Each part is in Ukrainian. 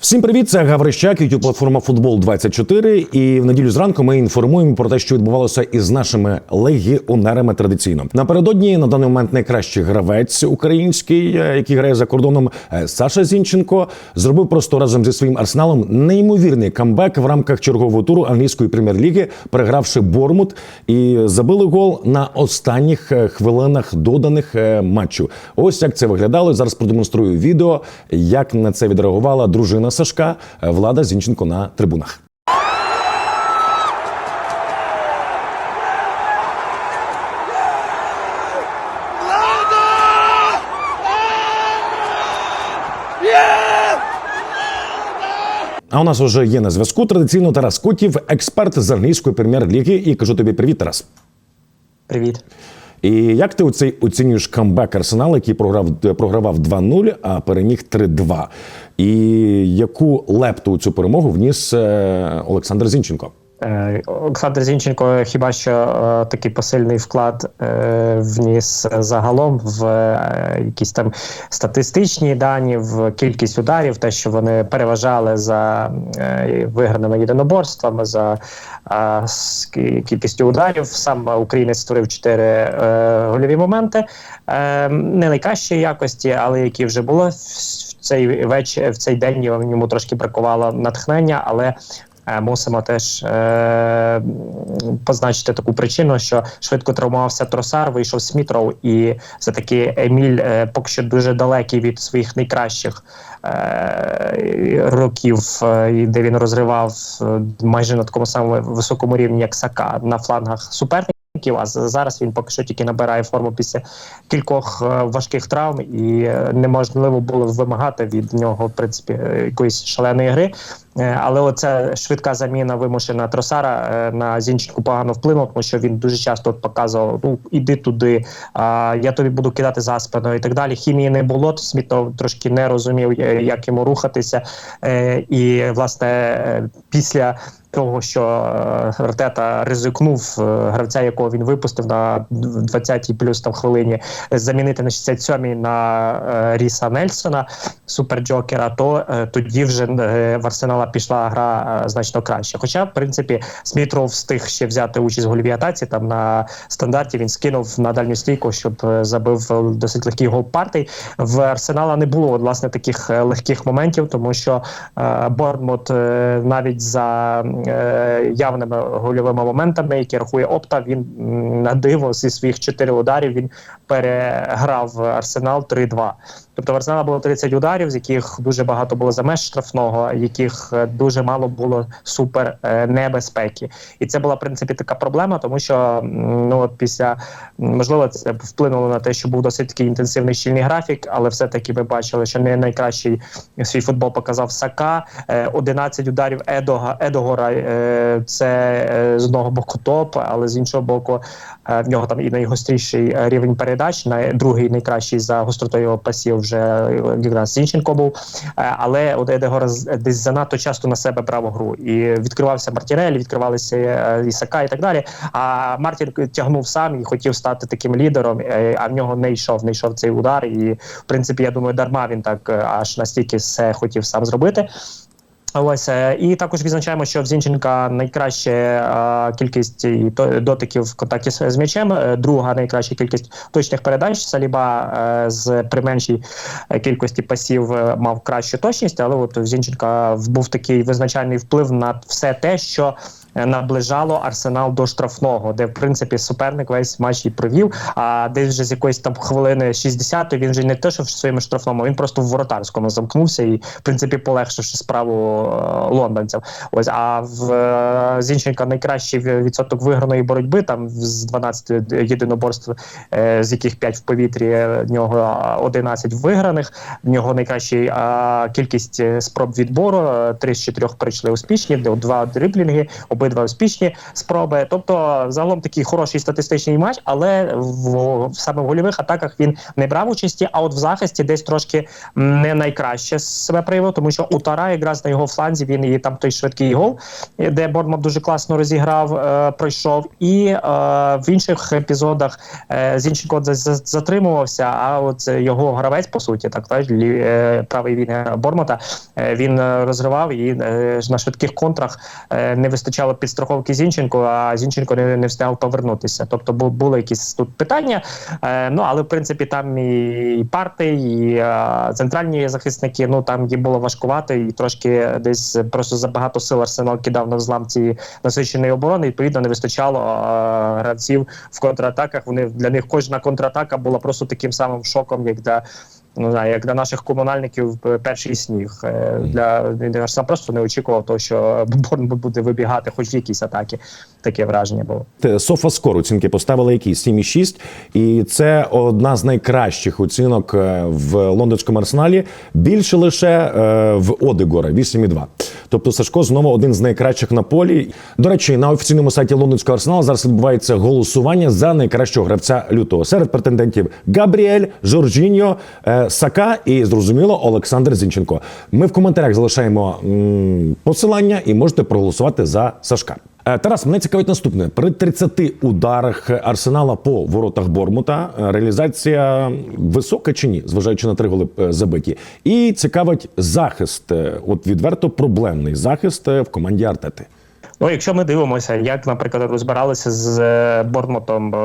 Всім привіт, це Гаврищак, youtube платформа Футбол 24 І в неділю зранку ми інформуємо про те, що відбувалося із нашими легіонерами традиційно. Напередодні на даний момент найкращий гравець український, е, який грає за кордоном, е, Саша Зінченко, зробив просто разом зі своїм арсеналом неймовірний камбек в рамках чергового туру англійської прем'єр-ліги, перегравши Бормут і забили гол на останніх е, хвилинах доданих матчу. Ось як це виглядало. Зараз продемонструю відео, як на це відреагувала дружина Сашка е, Влада Зінченко на трибунах. А у нас вже є на зв'язку традиційно Тарас Котів, експерт з англійської прем'єр-ліги. І кажу тобі привіт, Тарас. Привіт. І як ти оцей оцінюєш камбек Арсенал, який програв програвав 2-0, а переміг 3-2? І яку лепту у цю перемогу вніс е, Олександр Зінченко? Е, Олександр Зінченко хіба що е, такий посильний вклад е, вніс загалом в якісь там статистичні дані, в кількість ударів, те, що вони переважали за виграними єдиноборствами, за кількістю ударів. Сам українець створив чотири гольові моменти, не найкращої якості, але які вже було в цей вечір, в цей день йому трошки бракувало натхнення, але Мусимо теж е, позначити таку причину, що швидко травмувався тросар, вийшов Смітров, і все таки Еміль е, поки що дуже далекий від своїх найкращих е, років, е, де він розривав е, майже на такому самому високому рівні, як Сака на флангах суперників. А зараз він поки що тільки набирає форму після кількох е, важких травм, і е, неможливо було вимагати від нього в принципі е, якоїсь шаленої гри. Е, Але оця швидка заміна вимушена Тросара е, на Зінченку погано вплинула, тому що він дуже часто показував: ну іди туди, а я тобі буду кидати за спину і так далі. Хімії не було. то Смітов трошки не розумів, е, як йому рухатися. І власне після. Того, що Артета ризикнув гравця, якого він випустив на 20-й плюс там хвилині, замінити на 67-й на Ріса Нельсона, суперджокера, то тоді вже в Арсенала пішла гра е, значно краще. Хоча, в принципі, Смітров встиг ще взяти участь в гольовій атаці. Там на стандарті він скинув на дальню стійку, щоб е, забив е, досить легкий гол партій. В Арсенала не було власне таких легких моментів, тому що Борнмут навіть за явними гольовими моментами, які рахує Опта, він на диво зі своїх чотири ударів він переграв Арсенал 3-2. Тобто в Арсенала було 30 ударів, з яких дуже багато було за меж штрафного, яких е, дуже мало було супер е, небезпеки. І це була в принципі така проблема, тому що ну от після можливо це вплинуло на те, що був досить такий інтенсивний щільний графік, але все-таки ми бачили, що не найкращий свій футбол показав Сака. Е, 11 ударів Едога Едогора. Е, це е, з одного боку топ, але з іншого боку, е, в нього там і найгостріший е, рівень передач, на другий найкращий за гостротою пасів вже якраз Зінченко був. Е, Але от Едегор десь занадто часто на себе брав гру. І відкривався Мартінель, відкривалися е, Ісака і так далі. А Мартін тягнув сам і хотів стати таким лідером, е, а в нього не йшов, не йшов цей удар. І в принципі, я думаю, дарма він так аж настільки все хотів сам зробити. Ось е, і також відзначаємо, що в Зінченка найкраща е, кількість дотиків в контакті з м'ячем. е, Друга найкраща кількість точних передач. Саліба з при меншій кількості пасів мав кращу точність, але от в Зінченка був такий визначальний вплив на все те, що наближало арсенал до штрафного, де в принципі суперник весь матч і провів. А десь вже з якоїсь там хвилини 60 він вже не те, що в своєму штрафному, він просто в воротарському замкнувся і в принципі полегшивши справу е, лондонцям. Ось а в е, Зінченка найкращий відсоток виграної боротьби там з 12 єдиноборств, е, з яких 5 в повітрі, е, в нього 11 виграних. В нього найкраща е, кількість е, спроб відбору. е, Три з чотирьох прийшли успішні, де два дриблінги, обидва обидва успішні спроби. Тобто, загалом такий хороший статистичний матч, але в, саме в гольових атаках він не брав участі. А от в захисті десь трошки не найкраще себе проявив, тому що у Тара якраз на його фланзі він і там той швидкий гол, де Борнмут дуже класно розіграв, е, пройшов. І е, в інших епізодах е, за- за- затримувався. А от його гравець, по суті, так так, лі- е, правий він Бормота, е, він е, розривав і е, на швидких контрах е, не вистачало підстраховки Зінченко, а Зінченко не, не встигав повернутися. Тобто бу- були якісь тут питання. Е, ну але в принципі там і парти, і е, центральні захисники. Ну там їм було важкувато, і трошки десь просто забагато сил арсенал кидав на взлам цієї насиченої оборони. Відповідно, не вистачало е, гравців в контратаках. Вони для них кожна контратака була просто таким самим шоком, як для. Ну, знаю, як для наших комунальників е, перший сніг. Е, Для для Арсенал просто не очікував того, що Борнмут буде вибігати, хоч в якісь атаки. Таке враження було. Софа Скор оцінки поставили які 7,6, і це одна з найкращих оцінок е, в лондонському арсеналі. Більше лише в Одегора 8,2. Тобто Сашко знову один з найкращих на полі. До речі, на офіційному сайті лондонського арсеналу зараз відбувається голосування за найкращого гравця лютого. Серед претендентів Габріель, Жоржіньо, е, Сака і зрозуміло Олександр Зінченко. Ми в коментарях залишаємо посилання і можете проголосувати за Сашка. Е, Тарас, мене цікавить наступне: при 30 ударах арсенала по воротах Бормута е, реалізація висока чи ні, зважаючи на три голи е, забиті. І цікавить захист. От відверто проблемний захист в команді Артети. Ну, якщо ми дивимося, як, наприклад, розбиралися з Борнмотом е,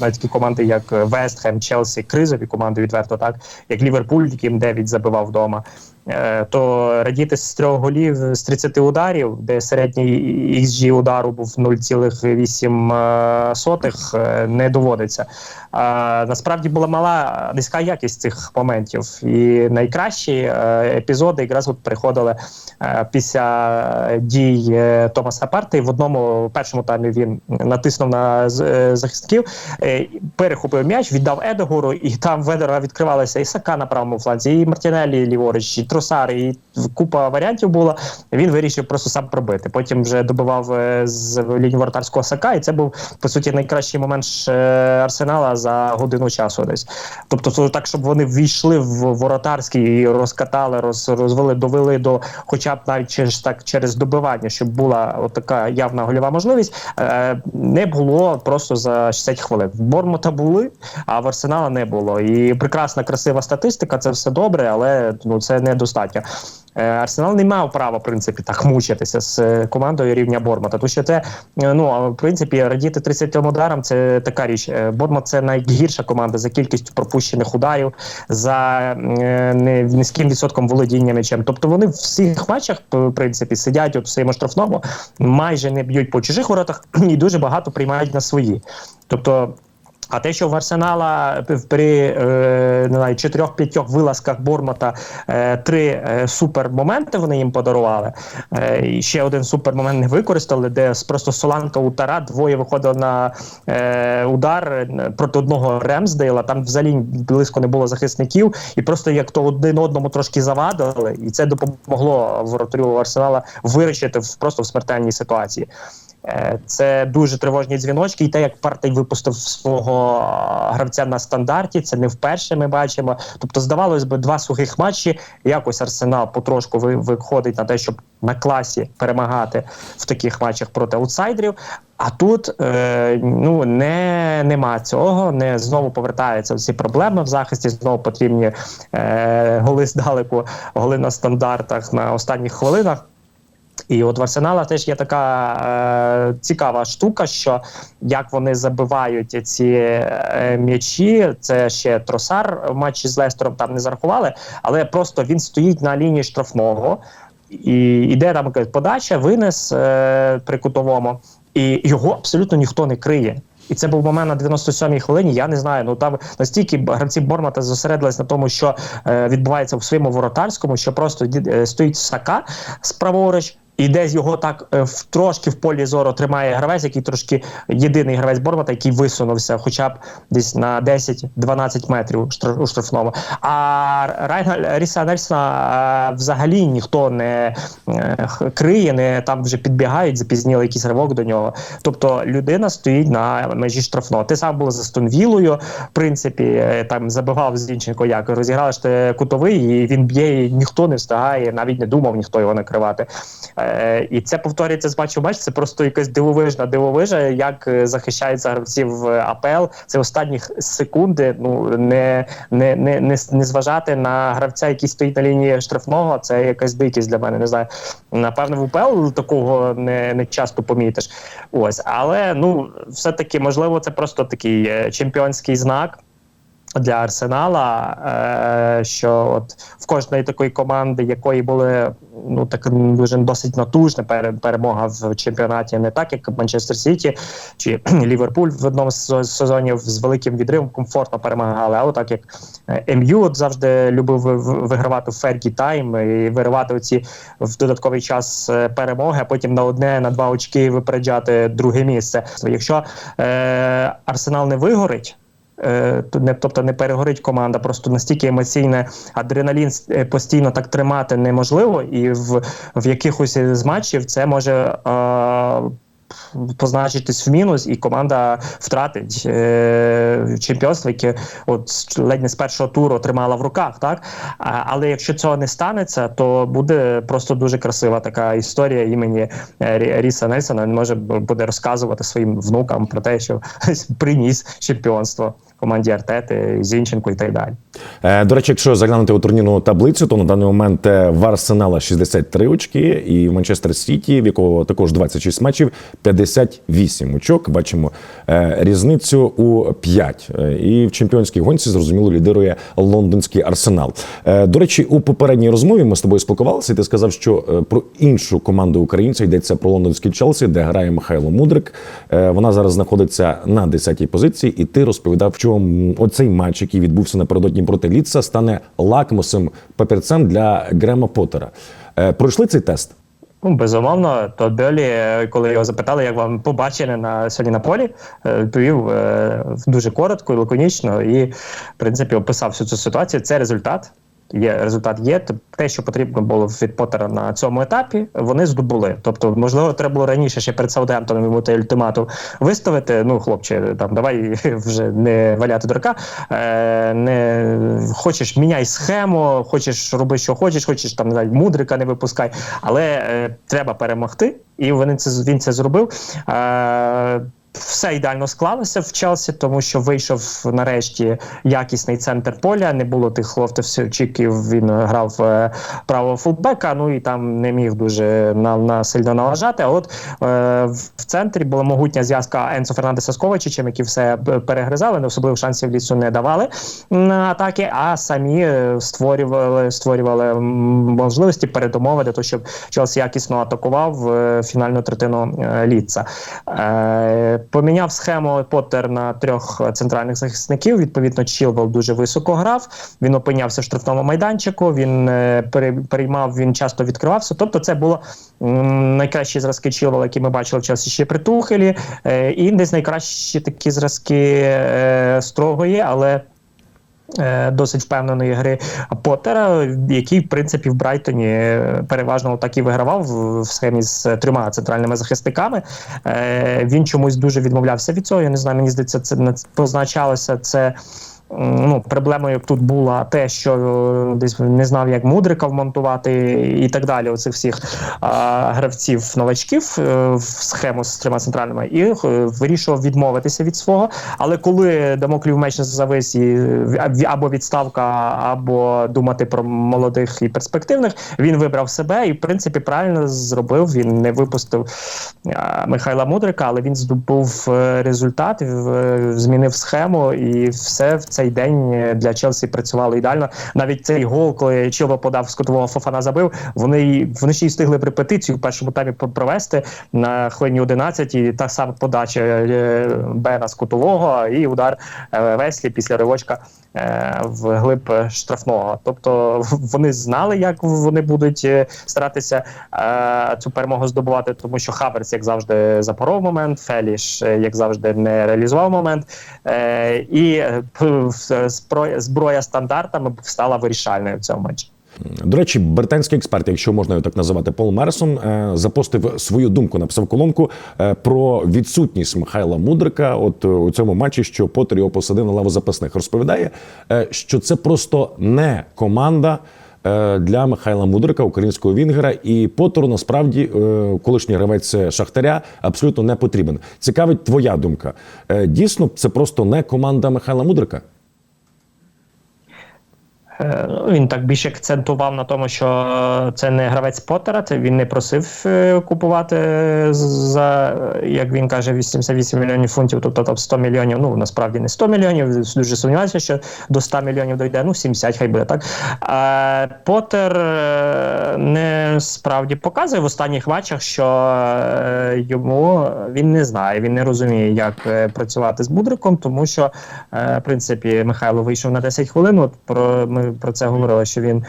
навіть такі команди, як Вестхем, Челсі, кризові команди, відверто так, як Ліверпуль, яким 9 забивав вдома. Е, То радіти з трьох голів з 30 ударів, де середній XG удару був 0,8, е, не доводиться. Насправді була мала низька якість цих моментів, і найкращі е, епізоди якраз от приходили е, після дій е, Томаса Парти. В одному першому таймі він натиснув на е, захисників, е, перехопив м'яч, віддав Едегору, і там Ведера відкривалася і Сака на правому фланзі, і Мартінелі ліворуч, і Тросар, і купа варіантів було. Він вирішив просто сам пробити. Потім вже добивав е, з лінії воротарського Сака, і це був по суті найкращий момент е, арсенала за годину часу. Десь тобто, так, щоб вони ввійшли в воротарський і розкатали, роз, розвели, довели до, хоча б навіть через так через добивання, щоб була така явна гольова можливість. Е, не було просто за 60 хвилин. В Бормута були, а в Арсенала не було. І прекрасна, красива статистика, це все добре, але ну це недостатньо. Е, Арсенал не мав права в принципі так мучитися з е, командою рівня Бормута. Тому що це е, ну в принципі радіти 30 ударам це така річ. Бормут це найгірша команда за кількістю пропущених ударів, за низьким відсотком володіння м'ячем. Тобто вони в всіх матчах в принципі сидять в своєму штрафному, майже не б'ють по чужих воротах і дуже багато приймають на свої. Тобто. А те, що в Арсенала при е, не знаю, чотирьох-п'ятьох вилазках Бормота е, три е, супермоменти вони їм подарували. Е, ще один супермомент не використали, де просто Соланка у Тара двоє виходили на е, удар е, проти одного Ремсдейла. Там взагалі близько не було захисників, і просто як то один одному трошки завадили, і це допомогло воротарю Арсенала вирішити просто в смертельній ситуації. Е, Це дуже тривожні дзвіночки, і те, як партій випустив свого гравця на стандарті, це не вперше ми бачимо. Тобто, здавалось би, два сухих матчі. Якось арсенал потрошку ви- виходить на те, щоб на класі перемагати в таких матчах проти аутсайдерів. А тут е, ну не нема цього, не знову повертаються всі проблеми в захисті. Знову потрібні е, голи здалеку, голи на стандартах на останніх хвилинах. І от в Арсенала теж є така е, цікава штука, що як вони забивають ці е, м'ячі, це ще тросар в матчі з Лестером там не зарахували, але просто він стоїть на лінії штрафного і іде там подача, винес е, при кутовому, і його абсолютно ніхто не криє. І це був момент на 97-й хвилині. Я не знаю. Ну там настільки гравці Бормата зосередились на тому, що е, відбувається в своєму воротарському, що просто е, стоїть сака справоруч. І десь його так е, в трошки в полі зору тримає гравець, який трошки єдиний гравець Бормота, який висунувся хоча б десь на 10-12 метрів у штрафному. А Райна Ріса Нельсона е, взагалі ніхто не е, криє, не там вже підбігають, запізніли якийсь ривок до нього. Тобто людина стоїть на межі штрафного. Ти сам був за Стонвілою, в принципі, е, там забивав Зінченко, як розіграли ж ти кутовий, і він б'є, і ніхто не встигає, навіть не думав ніхто його накривати. Е, і це повторюється з матчу матч. Це просто якась дивовижна дивовижа, як е, захищаються гравці в АПЛ. Це останні секунди. Ну не, не, не, не, не зважати на гравця, який стоїть на лінії штрафного. Це якась дикість для мене. Не знаю. Напевно, в УПЛ такого не, не часто помітиш. Ось, але ну все-таки можливо, це просто такий е, чемпіонський знак. Для Арсенала, е, що от в кожної такої команди, якої були ну так дуже досить натужна пере- перемога в чемпіонаті, не так як Манчестер Сіті чи Ліверпуль в одному з сезонів з великим відривом комфортно перемагали. А отак як е, МЮ от завжди любив ви- ви- вигравати фергі тайм і виривати оці в додатковий час е, перемоги, а потім на одне на два очки випереджати друге місце. Якщо е, Арсенал не вигорить. Е, не, тобто не перегорить команда, просто настільки емоційне адреналін е, постійно так тримати неможливо, і в, в якихось з матчів це може е, позначитись в мінус, і команда втратить е, чемпіонство, яке от ледь не з першого туру тримала в руках. Так а, але якщо цього не станеться, то буде просто дуже красива така історія імені е, Ріса Нельсона. Він може буде розказувати своїм внукам про те, що приніс чемпіонство команді Артети, Зінченко і так далі. Е, До речі, якщо заглянути у турнірну таблицю, то на даний момент е, в Арсенала 63 очки, і в Манчестер Сіті, в якого також 26 матчів, 58 очок. Бачимо е, різницю у 5. Е, І в чемпіонській гонці зрозуміло лідирує лондонський арсенал. До речі, у попередній розмові ми з тобою спілкувалися, і ти сказав, що про іншу команду українця йдеться про лондонський Челсі, де грає Михайло Мудрик. Вона зараз знаходиться на 10-й позиції, і ти розповідав, що м, оцей матч, який відбувся напередодні проти Ліца, стане лакмусом папірцем для Грема Поттера. Е, Пройшли цей тест? Ну, безумовно, то Бьолі, е, коли його запитали, як вам побачили на сьогодні на полі, е, відповів дуже коротко лаконічно, і в принципі описав всю цю ситуацію. Це результат. Є результат, є те, що потрібно було від Поттера на цьому етапі. Вони здобули. Тобто, можливо, треба було раніше ще перед Саудемптоном йому той ультиматум виставити. Ну, хлопче, там давай вже не валяти дурака. Е, не хочеш міняй схему, хочеш роби, що хочеш, хочеш там не мудрика не випускай, але е, треба перемогти, і вони це він це зробив. Е, все ідеально склалося в Челсі, тому що вийшов нарешті якісний центр поля. Не було тих лофтовчиків. Він грав е, правого фулбека. Ну і там не міг дуже на, на сильно налажати. А от е, в центрі була могутня зв'язка Енсо Фернандеса з Ковачичем, які все перегризали, не особливо шансів лісу не давали на атаки, а самі е, створювали, створювали можливості передумови для того, щоб Челсі якісно атакував е, фінальну третину е, ліца. Е, поміняв схему Поттер на трьох центральних захисників. Відповідно, Чілвел дуже високо грав. Він опинявся в штрафному майданчику. Він е, переймав, він часто відкривався. Тобто, це було найкращі зразки Чілвела, які ми бачили в часі ще при Тухелі. Е, і десь найкращі такі зразки е, строгої, але е, досить впевненої гри Поттера, який, в принципі, в Брайтоні е, переважно так і вигравав в, схемі з трьома центральними захисниками. Е, він чомусь дуже відмовлявся від цього. Я не знаю, мені здається, це позначалося це. Ну, проблемою тут була те, що е, десь не знав, як мудрика вмонтувати і так далі. Оцих всіх а, гравців новачків е, в схему з трьома центральними, і е, вирішував відмовитися від свого. Але коли Дамоклів меч завис і або відставка, або думати про молодих і перспективних, він вибрав себе і, в принципі, правильно зробив. Він не випустив а, Михайла Мудрика, але він здобув результат, змінив схему, і все в цей день е, для Челсі працювало ідеально. Навіть цей гол, коли Чило подав з кутового Фофана забив, вони вони ще й встигли репетицію в першому таймі про- провести на хвилині 11, і та сама подача е, Бена з кутового і удар е, Веслі після ривочка е, в глиб е, штрафного. Тобто вони знали, як вони будуть е, старатися е, цю перемогу здобувати, тому що Хаверс, як завжди, запоров момент, Феліш, е, як завжди, не реалізував момент. Е, і е, зброя, зброя стандартами стала вирішальною в цьому матчі. До речі, британський експерт, якщо можна його так називати, Пол Мерсон, е, запостив свою думку, написав колонку е, про відсутність Михайла Мудрика. От е, у цьому матчі, що Поттер його посадив на лаву запасних, розповідає, е, що це просто не команда. е, Для Михайла Мудрика, українського вінгера, і Поттеру насправді е, колишній гравець Шахтаря абсолютно не потрібен. Цікавить твоя думка. Е, Дійсно, це просто не команда Михайла Мудрика. Е, ну, Він так більше акцентував на тому, що це не гравець Поттера, це він не просив е, купувати за, як він каже, 88 мільйонів фунтів, тобто там 100 мільйонів. Ну насправді не 100 мільйонів. Дуже сумніваюся, що до 100 мільйонів дойде. Ну 70 хай буде так. А Поттер е, не справді показує в останніх матчах, що йому він не знає, він не розуміє, як працювати з Мудриком, тому що в принципі Михайло вийшов на 10 хвилин. От про ми про це говорили, що він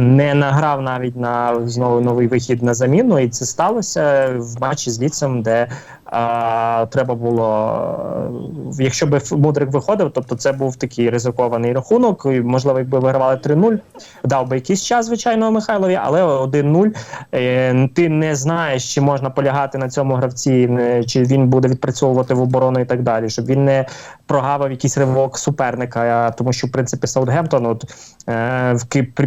не награв навіть на знову новий вихід на заміну, і це сталося в матчі з Ліцем, де а, треба було, е, якщо би Мудрик виходив, тобто це був такий ризикований рахунок. і, Можливо, якби вигравали 3-0, дав би якийсь час, звичайно, Михайлові, але 1-0. Е, ти не знаєш, чи можна полягати на цьому гравці, чи він буде відпрацьовувати в оборону і так далі, щоб він не прогавив якийсь ривок суперника. Тому що, в принципі, Саутгемптон, от е,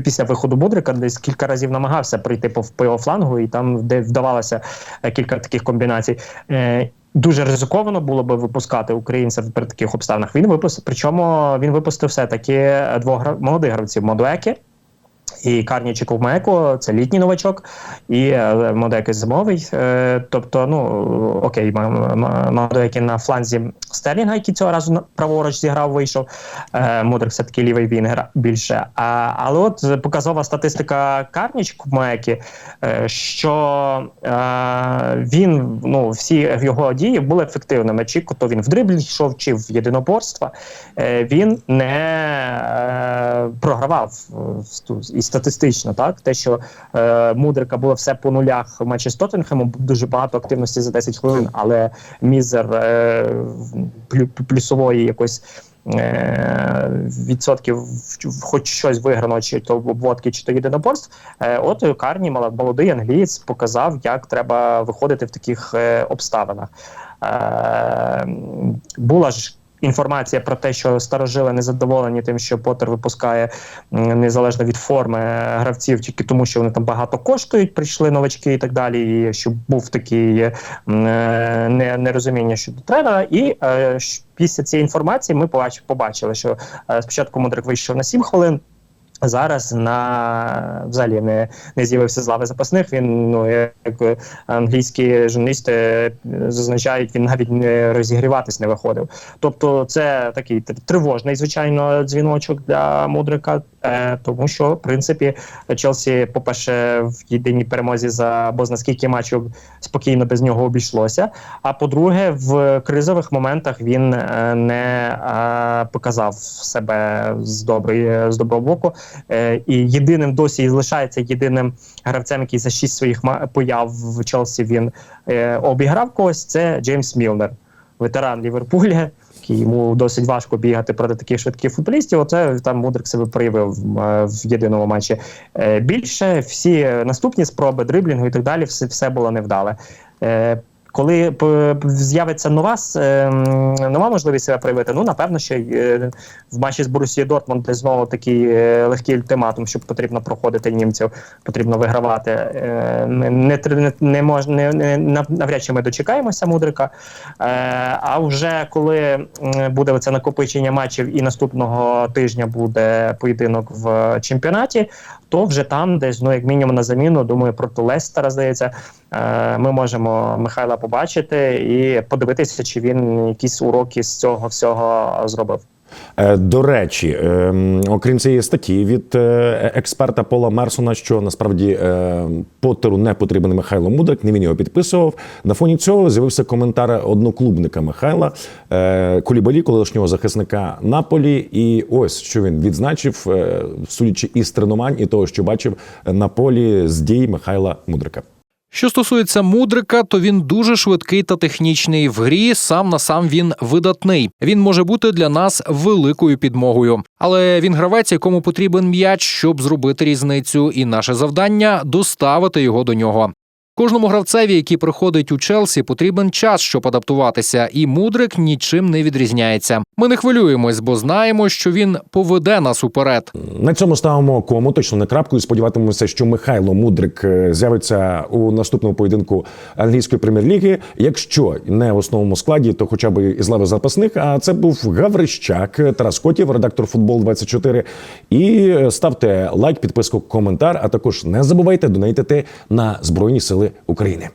після виходу Будрика десь кілька разів намагався прийти по, по його флангу, і там, де вдавалося е, кілька таких комбінацій. Е, Дуже ризиковано було би випускати українця при таких обставинах. Він випустив, причому він випустив все таки двох молодих гравців Модуеки і Карнічі Ковмеко, це літній новачок, і е, Модеки зимовий. Е, тобто, ну окей, Модеки на фланзі Стерлінга, який цього разу праворуч зіграв, вийшов. Е, Мудрик все-таки лівий вінгер більше. А, але от показова статистика Карніч Ковмеки, е, що він, ну, всі його дії були ефективними. Чи то він в дриблі йшов, чи в єдиноборства. Він не програвав і статистично, так те, що е, Мудрика було все по нулях в матчі з Тоттенхемом, дуже багато активності за 10 хвилин, але мізер е, плю- плюсової якось. е, Відсотків хоч щось виграно, чи то обводки, чи то єдиноборств. Е, От Карні, молодий англієць, показав, як треба виходити в таких е, обставинах. Була ж інформація про те, що старожили незадоволені тим, що Поттер випускає незалежно від форми е, гравців, тільки тому, що вони там багато коштують, прийшли новачки і так далі. І щоб був такий е, не- нерозуміння щодо тренера. І е, після цієї інформації ми побач- побачили, що е, спочатку Мудрик вийшов на 7 хвилин. Зараз на взагалі не, не з'явився з лави запасних. Він ну як англійські журналісти е, зазначають, він навіть не розігріватись не виходив. Тобто, це такий тривожний, звичайно, дзвіночок для мудрика, е, тому що в принципі Челсі, по-перше, в єдиній перемозі за бо на скільки матчів спокійно без нього обійшлося. А по-друге, в кризових моментах він е, не показав себе з доброї з доброго боку. Е, і єдиним досі і залишається єдиним гравцем, який за шість своїх появ в Челсі він е, обіграв когось. Це Джеймс Мілнер, ветеран Ліверпуля. Йому досить важко бігати проти таких швидких футболістів. Оце там Мудрик себе проявив е, в єдиному матчі. Більше всі наступні спроби дриблінгу і так далі, все, все було невдале. Е, Коли п- з'явиться нова е, нова можливість себе проявити, ну напевно, що е, в матчі з Борусією Дортмунд де знову такий е, легкий ультиматум, що потрібно проходити німців, потрібно вигравати. Е, Не, не, не, не, мож, не, навряд чи ми дочекаємося мудрика. Е, А вже коли буде це накопичення матчів, і наступного тижня буде поєдинок в чемпіонаті, то вже там, десь ну як мінімум на заміну, думаю, проти Лестера, здається, е, ми можемо Михайла побачити і подивитися, чи він якісь уроки з цього всього зробив. Е, До речі, ем, окрім цієї статті від е, експерта Пола Мерсона, що насправді е, Поттеру не потрібен Михайло Мудрик, не він його підписував. На фоні цього з'явився коментар одноклубника Михайла е, Кулібалі, колишнього захисника Наполі. І ось що він відзначив, е, судячи із тренувань і того, що бачив на полі з дій Михайла Мудрика. Що стосується мудрика, то він дуже швидкий та технічний. В грі сам на сам він видатний. Він може бути для нас великою підмогою. Але він гравець, якому потрібен м'яч, щоб зробити різницю, і наше завдання доставити його до нього. Кожному гравцеві, який приходить у Челсі, потрібен час, щоб адаптуватися, і мудрик нічим не відрізняється. Ми не хвилюємось, бо знаємо, що він поведе нас уперед. На цьому ставимо кому точно не крапку і сподіватимемося, що Михайло Мудрик е, з'явиться у наступному поєдинку англійської прем'єр-ліги. Якщо не в основному складі, то хоча б із лави запасних. А це був Гаврищак Тарас Котів, редактор футбол 24 І е, ставте лайк, підписку, коментар. А також не забувайте донейтити на Збройні Сили України.